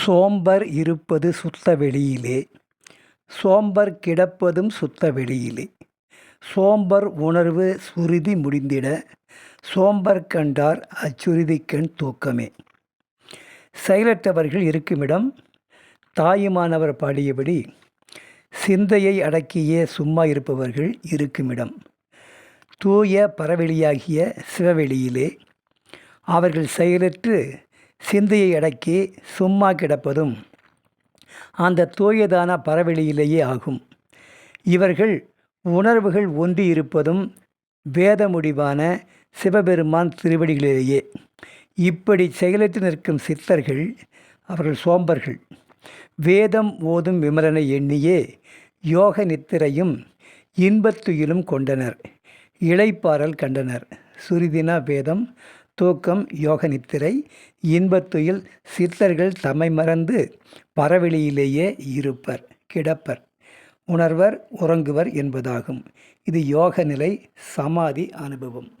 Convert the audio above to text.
சோம்பர் இருப்பது சுத்த வெளியிலே சோம்பர் கிடப்பதும் சுத்த வெளியிலே. சோம்பர் உணர்வு சுருதி முடிந்திட சோம்பர் கண்டார் அச்சுறுதிக்கண் தூக்கமே. செயலற்றவர்கள் இருக்குமிடம் தாயுமானவர் பாடியபடி சிந்தையை அடக்கியே சும்மா இருப்பவர்கள் இருக்குமிடம். தூய பரவெளியாகிய சிவவெளியிலே அவர்கள் செயலற்று சிந்தையை அடக்கி சும்மா கிடப்பதும் அந்த தூயதான பரவெளியிலேயே ஆகும். இவர்கள் உணர்வுகள் ஒன்றி இருப்பதும் வேத முடிவான சிவபெருமான் திருவடிகளிலேயே. இப்படி செயலற்று நிற்கும் சித்தர்கள் அவர்கள் சோம்பர்கள். வேதம் ஓதும் விமலனை எண்ணியே யோக நித்திரையும் இன்பத்துயிலும் கொண்டனர். இளைப்பாறல் கண்டனர். சுருதினா வேதம் தூக்கம் யோக நித்திரை இன்பத்துயில் சித்தர்கள் தம்மை மறந்து பரவெளியிலேயே இருப்பர் கிடப்பர். உணர்வர் உறங்குவர் என்பதாகும். இது யோக நிலை சமாதி அனுபவம்.